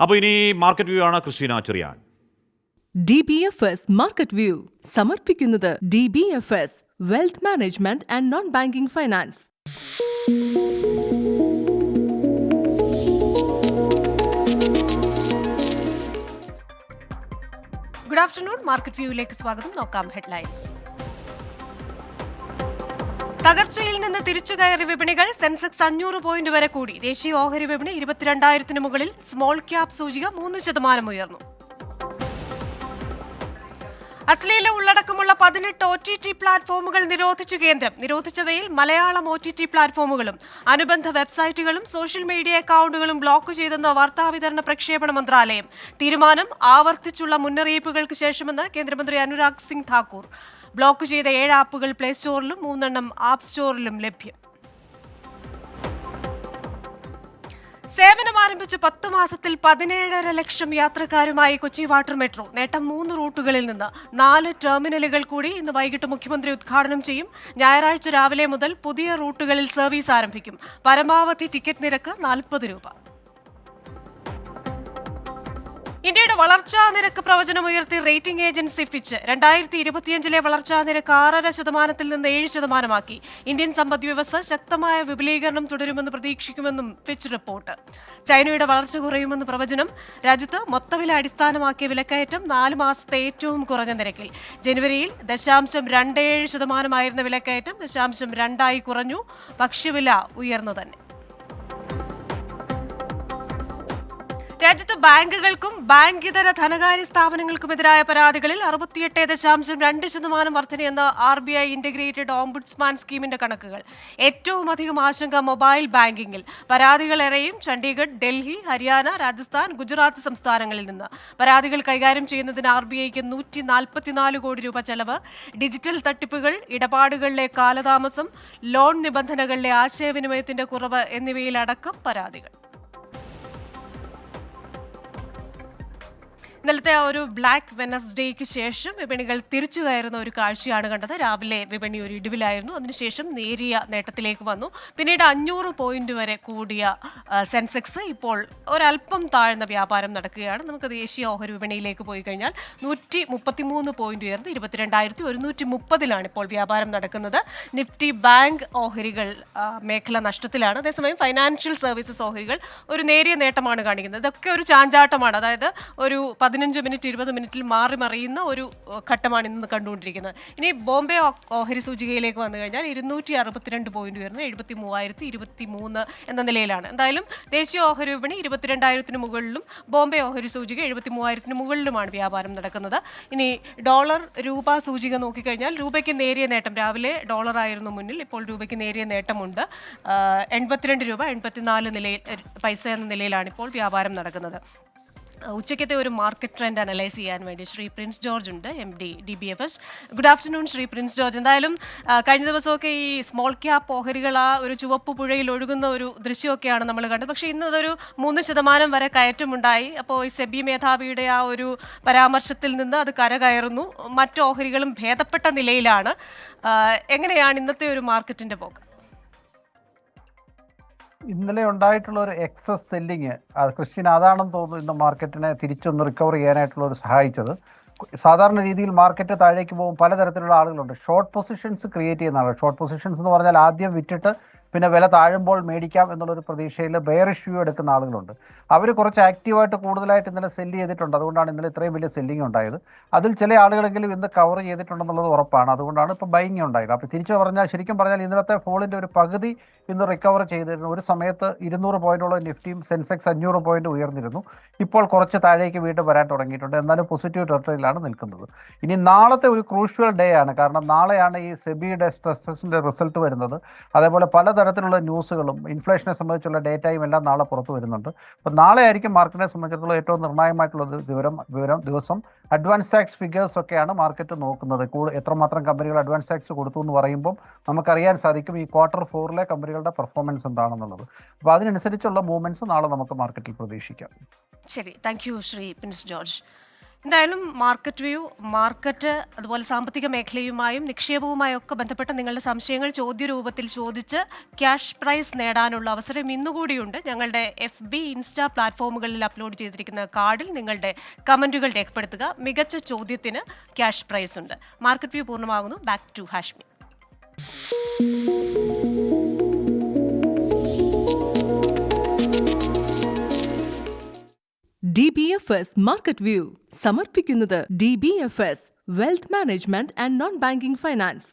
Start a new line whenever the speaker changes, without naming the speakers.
അപ്പോൾ ഇനി market view ആണ് Christina Cherian.
D B F S market view സമർപ്പിക്കുന്നത് D B F S wealth management and non banking finance
good afternoon market വ്യൂയിലേക്ക് സ്വാഗതം. നോക്കാം headlines തകർച്ചയിൽ നിന്ന് തിരിച്ചു കയറി വിപണികൾ സെൻസെക്സ് അഞ്ഞൂറ് പോയിന്റ് വരെ കൂടി. ദേശീയ ഓഹരി വിപണി ഇരുപത്തിരണ്ടായിരത്തിന് മുകളിൽ സ്മോൾ ക്യാപ് സൂചിക മൂന്ന് ശതമാനം ഉയർന്നു. അശ്ലീല ഉള്ളടക്കമുള്ള പതിനെട്ട് ഒ ടി ടി പ്ലാറ്റ്ഫോമുകൾ നിരോധിച്ചു കേന്ദ്രം. നിരോധിച്ചവയിൽ മലയാളം ഒ ടി ടി പ്ലാറ്റ്ഫോമുകളും അനുബന്ധ വെബ്സൈറ്റുകളും സോഷ്യൽ മീഡിയ അക്കൗണ്ടുകളും ബ്ലോക്ക് ചെയ്തെന്ന് വാർത്താവിതരണ പ്രക്ഷേപണ മന്ത്രാലയം. തീരുമാനം ആവർത്തിച്ചുള്ള മുന്നറിയിപ്പുകൾക്ക് ശേഷമെന്ന് കേന്ദ്രമന്ത്രി അനുരാഗ് സിംഗ് ഠാക്കൂർ. ബ്ലോക്ക് ചെയ്ത ഏഴ് ആപ്പുകൾ പ്ലേ സ്റ്റോറിലും മൂന്നെണ്ണം ആപ്പ് സ്റ്റോറിലും ലഭ്യം. സേവനം ആരംഭിച്ച പത്ത് മാസത്തിൽ പതിനേഴര ലക്ഷം യാത്രക്കാരുമായി കൊച്ചി വാട്ടർ മെട്രോ. നേട്ടം മൂന്ന് റൂട്ടുകളിൽ നിന്ന് നാല് ടെർമിനലുകൾ കൂടി ഇന്ന് വൈകിട്ട് മുഖ്യമന്ത്രി ഉദ്ഘാടനം ചെയ്യും. ഞായറാഴ്ച രാവിലെ മുതൽ പുതിയ റൂട്ടുകളിൽ സർവീസ് ആരംഭിക്കും. പരമാവധി ടിക്കറ്റ് നിരക്ക് നാൽപ്പത് രൂപ. ഇന്ത്യയുടെ വളർച്ചാ നിരക്ക് പ്രവചനം ഉയർത്തി റേറ്റിംഗ് ഏജൻസി ഫിച്ച് രണ്ടായിരത്തി ഇരുപത്തിയഞ്ചിലെ വളർച്ചാ നിരക്ക് ആറര ശതമാനത്തിൽ നിന്ന് ഏഴ് ശതമാനമാക്കി. ഇന്ത്യൻ സമ്പദ് വ്യവസ്ഥ ശക്തമായ വിപുലീകരണം തുടരുമെന്ന് പ്രതീക്ഷിക്കുമെന്നും ഫിച്ച് റിപ്പോർട്ട് ചൈനയുടെ വളർച്ച കുറയുമെന്ന് പ്രവചനം രാജ്യത്ത് മൊത്തവില അടിസ്ഥാനമാക്കിയ വിലക്കയറ്റം നാല് മാസത്തെ ഏറ്റവും കുറഞ്ഞ നിരക്കിൽ. ജനുവരിയിൽ ദശാംശം രണ്ട് ഏഴ് ശതമാനമായിരുന്ന വിലക്കയറ്റം ദശാംശം രണ്ടായി കുറഞ്ഞു. ഭക്ഷ്യവില ഉയർന്നു തന്നെ. രാജ്യത്ത് ബാങ്കുകൾക്കും ബാങ്കിതര ധനകാര്യ സ്ഥാപനങ്ങൾക്കുമെതിരായ പരാതികളിൽ അറുപത്തിയെട്ട് ദശാംശം രണ്ട് ശതമാനം വർധനയെന്ന് R B I integrated ombudsman സ്കീമിന്റെ കണക്കുകൾ. ഏറ്റവും അധികം ആശങ്ക മൊബൈൽ ബാങ്കിങ്ങിൽ. പരാതികളേറെയും ചണ്ഡീഗഡ് ഡൽഹി ഹരിയാന രാജസ്ഥാൻ ഗുജറാത്ത് സംസ്ഥാനങ്ങളിൽ നിന്ന്. പരാതികൾ കൈകാര്യം ചെയ്യുന്നതിന് ആർ ബി ഐക്ക് നൂറ്റി നാൽപ്പത്തിനാല് കോടി രൂപ ചെലവ്. ഡിജിറ്റൽ തട്ടിപ്പുകൾ ഇടപാടുകളിലെ കാലതാമസം ലോൺ നിബന്ധനകളിലെ ആശയവിനിമയത്തിന്റെ കുറവ് എന്നിവയിലടക്കം പരാതികൾ. ഇന്നലത്തെ ആ ഒരു ബ്ലാക്ക് വെനസ്ഡേക്ക് ശേഷം വിപണികൾ തിരിച്ചു കയറുന്ന ഒരു കാഴ്ചയാണ് കണ്ടത്. രാവിലെ വിപണി ഒരു ഇടിവിലായിരുന്നു. അതിനുശേഷം നേരിയ നേട്ടത്തിലേക്ക് വന്നു. പിന്നീട് അഞ്ഞൂറ് പോയിന്റ് വരെ കൂടിയ സെൻസെക്സ് ഇപ്പോൾ ഒരല്പം താഴ്ന്ന വ്യാപാരം നടക്കുകയാണ്. നമുക്ക് ദേശീയ ഓഹരി വിപണിയിലേക്ക് പോയി കഴിഞ്ഞാൽ നൂറ്റി മുപ്പത്തിമൂന്ന് പോയിന്റ് ഉയർന്ന് ഇരുപത്തിരണ്ടായിരത്തി ഒരുന്നൂറ്റി മുപ്പതിലാണ് ഇപ്പോൾ വ്യാപാരം നടക്കുന്നത്. നിഫ്റ്റി ബാങ്ക് ഓഹരികൾ മേഖല നഷ്ടത്തിലാണ്. അതേസമയം ഫൈനാൻഷ്യൽ സർവീസസ് ഓഹരികൾ ഒരു നേരിയ നേട്ടമാണ് കാണിക്കുന്നത്. ഇതൊക്കെ ഒരു ചാഞ്ചാട്ടമാണ്. അതായത് ഒരു പതിനഞ്ച് മിനിറ്റ് ഇരുപത് മിനിറ്റിൽ മാറി മറിയുന്ന ഒരു ഘട്ടമാണ് ഇന്ന് കണ്ടുകൊണ്ടിരിക്കുന്നത്. ഇനി ബോംബെ ഓഹരി സൂചികയിലേക്ക് വന്നു കഴിഞ്ഞാൽ ഇരുന്നൂറ്റി അറുപത്തിരണ്ട് പോയിന്റ് ഉയർന്ന് എഴുപത്തി മൂവായിരത്തി ഇരുപത്തി മൂന്ന് എന്ന നിലയിലാണ്. എന്തായാലും ദേശീയ ഓഹരി വിപണി ഇരുപത്തിരണ്ടായിരത്തിന് മുകളിലും ബോംബെ ഓഹരി സൂചിക എഴുപത്തി മൂവായിരത്തിന് മുകളിലുമാണ് വ്യാപാരം നടക്കുന്നത്. ഇനി ഡോളർ രൂപ സൂചിക നോക്കിക്കഴിഞ്ഞാൽ രൂപയ്ക്ക് നേരിയ നേട്ടം. രാവിലെ ഡോളർ ആയിരുന്നു മുന്നിൽ ഇപ്പോൾ രൂപയ്ക്ക് നേരിയ നേട്ടമുണ്ട്. എൺപത്തിരണ്ട് രൂപ എൺപത്തിനാല് നിലയിൽ പൈസ എന്ന നിലയിലാണ് ഇപ്പോൾ വ്യാപാരം നടക്കുന്നത്. ഉച്ചയ്ക്കത്തെ ഒരു മാർക്കറ്റ് ട്രെൻഡ് അനലൈസ് ചെയ്യാൻ വേണ്ടി ശ്രീ പ്രിൻസ് ജോർജ് ഉണ്ട് M D D B F S good afternoon Shri Prince George. എന്തായാലും കഴിഞ്ഞ ദിവസമൊക്കെ ഈ സ്മോൾ ക്യാപ്പ് ഓഹരികൾ ആ ഒരു ചുവപ്പ് പുഴയിൽ ഒഴുകുന്ന ഒരു ദൃശ്യമൊക്കെയാണ് നമ്മൾ കണ്ടത്. പക്ഷേ ഇന്ന് അതൊരു മൂന്ന് ശതമാനം വരെ കയറ്റമുണ്ടായി. അപ്പോൾ ഈ സെബി മേധാവിയുടെ ആ ഒരു പരാമർശത്തിൽ നിന്ന് അത് കരകയറുന്നു. മറ്റു ഓഹരികളും ഭേദപ്പെട്ട നിലയിലാണ്. എങ്ങനെയാണ് ഇന്നത്തെ ഒരു മാർക്കറ്റിന്റെ പോക്ക്?
ഇന്നലെ ഉണ്ടായിട്ടുള്ള ഒരു എക്സസ് സെല്ലിങ് ക്രിസ്ത്യൻ അതാണെന്ന് തോന്നുന്നു ഇന്ന് മാർക്കറ്റിനെ തിരിച്ചൊന്ന് റിക്കവർ ചെയ്യാനായിട്ടുള്ള ഒരു സഹായിച്ചത്. സാധാരണ രീതിയിൽ മാർക്കറ്റ് താഴേക്ക് പോകും പലതരത്തിലുള്ള ആളുകളുണ്ട്. ഷോർട്ട് പൊസിഷൻസ് ക്രിയേറ്റ് ചെയ്യുന്ന ആളുകൾ ഷോർട്ട് പൊസിഷൻസ് എന്ന് പറഞ്ഞാൽ ആദ്യം വിറ്റിട്ട് പിന്നെ വില താഴുമ്പോൾ മേടിക്കാം എന്നുള്ളൊരു പ്രതീക്ഷയിൽ ബെയർ വ്യൂ എടുക്കുന്ന ആളുകളുണ്ട്. അവർ കുറച്ച് ആക്റ്റീവായിട്ട് കൂടുതലായിട്ട് ഇന്നലെ സെല്ല് ചെയ്തിട്ടുണ്ട്. അതുകൊണ്ടാണ് ഇന്നലെ ഇത്രയും വലിയ സെല്ലിംഗ് ഉണ്ടായത്. അതിൽ ചില ആളുകളെങ്കിലും ഇന്ന് കവർ ചെയ്തിട്ടുണ്ടെന്നുള്ളത് ഉറപ്പാണ്. അതുകൊണ്ടാണ് ഇപ്പോൾ ബൈങ് ഉണ്ടായത്. അപ്പോൾ തിരിച്ചു പറഞ്ഞാൽ ശരിക്കും പറഞ്ഞാൽ ഇന്നലത്തെ ഫോളിന്റെ ഒരു പകുതി ഇന്ന് റിക്കവർ ചെയ്തിരുന്നു. ഒരു സമയത്ത് ഇരുന്നൂറ് പോയിന്റോളം നിഫ്റ്റിയും സെൻസെക്സ് അഞ്ഞൂറ് പോയിന്റ് ഉയർന്നിരുന്നു. ഇപ്പോൾ കുറച്ച് താഴേക്ക് വീണ്ടും വരാൻ തുടങ്ങിയിട്ടുണ്ട്. എന്നാലും പോസിറ്റീവ് ടെറിട്ടറിയിലാണ് നിൽക്കുന്നത്. ഇനി നാളത്തെ ഒരു ക്രൂഷ്യൽ ഡേ ആണ്. കാരണം നാളെയാണ് ഈ സെബിയുടെ സ്ട്രെസ്സസിന്റെ റിസൾട്ട് വരുന്നത്. അതേപോലെ പലതരത്തിലുള്ള ന്യൂസുകളും ഇൻഫ്ലേഷനെ സംബന്ധിച്ചുള്ള ഡേറ്റയും എല്ലാം നാളെ പുറത്തു വരുന്നുണ്ട്. അപ്പോൾ നാളെ ആയിരിക്കും മാർക്കറ്റിനെ സംബന്ധിച്ചിടത്തോളം ഏറ്റവും നിർണായകമായിട്ടുള്ള വിവരം വിവരം ദിവസം. അഡ്വാൻസ് ടാക്സ് ഫിഗേഴ്സ് ഒക്കെയാണ് മാർക്കറ്റ് നോക്കുന്നത്. കൂടുതൽ എത്രമാത്രം കമ്പനികൾ അഡ്വാൻസ് ടാക്സ് കൊടുത്തു എന്ന് പറയുമ്പോൾ നമുക്കറിയാൻ സാധിക്കും ഈ ക്വാർട്ടർ ഫോറിലെ കമ്പനികളുടെ പെർഫോമൻസ് എന്താണെന്നുള്ളത്. അപ്പോൾ അതിനനുസരിച്ചുള്ള മൂവ്മെന്റ്സ് നാളെ നമുക്ക് മാർക്കറ്റിൽ പ്രതീക്ഷിക്കാം.
ശരി. Thank you Shri Prince George. എന്തായാലും മാർക്കറ്റ് വ്യൂ മാർക്കറ്റ് അതുപോലെ സാമ്പത്തിക മേഖലയുമായും നിക്ഷേപവുമായും ഒക്കെ ബന്ധപ്പെട്ട നിങ്ങളുടെ സംശയങ്ങൾ ചോദ്യ രൂപത്തിൽ ചോദിച്ച് ക്യാഷ് പ്രൈസ് നേടാനുള്ള അവസരം ഇന്നുകൂടിയുണ്ട്. ഞങ്ങളുടെ എഫ് ബി ഇൻസ്റ്റാ പ്ലാറ്റ്ഫോമുകളിൽ അപ്ലോഡ് ചെയ്തിരിക്കുന്ന കാർഡിൽ നിങ്ങളുടെ കമന്റുകൾ രേഖപ്പെടുത്തുക. മികച്ച ചോദ്യത്തിന് ക്യാഷ് പ്രൈസ് ഉണ്ട്. Market view പൂർണമാകുന്നു. Back to Hashmi
D B F S market view സമർപ്പിക്കുന്നത് D B F S wealth management and non banking finance